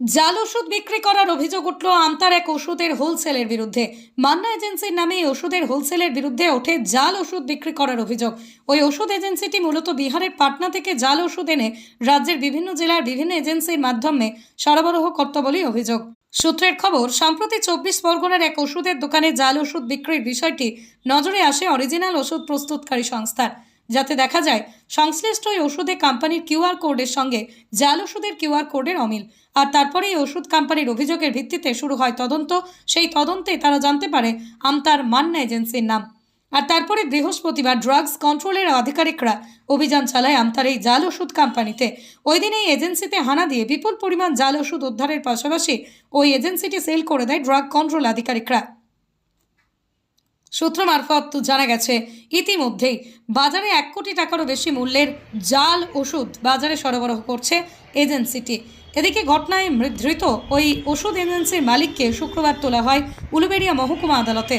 জাল ওষুধ বিক্রি করার অভিযোগ উঠল আমতার এক ওষুধের হোলসেলের বিরুদ্ধে। মান্না এজেন্সির নামে এই ওষুধের হোলসেলের বিরুদ্ধে ওঠে জাল ওষুধ বিক্রি করার অভিযোগ। ওই ওষুধ এজেন্সিটি মূলত বিহারের পাটনা থেকে জাল ওষুধ এনে রাজ্যের বিভিন্ন জেলার বিভিন্ন এজেন্সির মাধ্যমে সরবরাহ করত বলেই অভিযোগ। সূত্রের খবর, সম্প্রতি চব্বিশ পরগনার এক ওষুধের দোকানে জাল ওষুধ বিক্রির বিষয়টি নজরে আসে অরিজিনাল ওষুধ প্রস্তুতকারী সংস্থার। যাতে দেখা যায়, সংশ্লিষ্ট ওই ওষুধে কোম্পানির কিউআর কোডের সঙ্গে জাল ওষুধের কিউআর কোডের অমিল। আর তারপরে এই ওষুধ কোম্পানির অভিযোগের ভিত্তিতে শুরু হয় তদন্ত। সেই তদন্তে তারা জানতে পারে, আমতার মান্না এজেন্সির নাম। আর তারপরে বৃহস্পতিবার ড্রাগস কন্ট্রোলের আধিকারিকরা অভিযান চালায় আমতার এই জাল ওষুধ কোম্পানিতে। ওই দিন এই এজেন্সিতে হানা দিয়ে বিপুল পরিমাণ জাল ওষুধ উদ্ধারের পাশাপাশি ওই এজেন্সিটি সেল করে দেয় ড্রাগ কন্ট্রোল আধিকারিকরা। সূত্র মারফত জানা গেছে, ইতিমধ্যেই বাজারে এক কোটি টাকারও বেশি মূল্যের জাল ওষুধ বাজারে সরবরাহ করছে এজেন্সিটি। এদিকে ঘটনায় মৃধৃত ওই ওষুধ এজেন্সির মালিককে শুক্রবার তোলা হয় উলুবেড়িয়া মহকুমা আদালতে।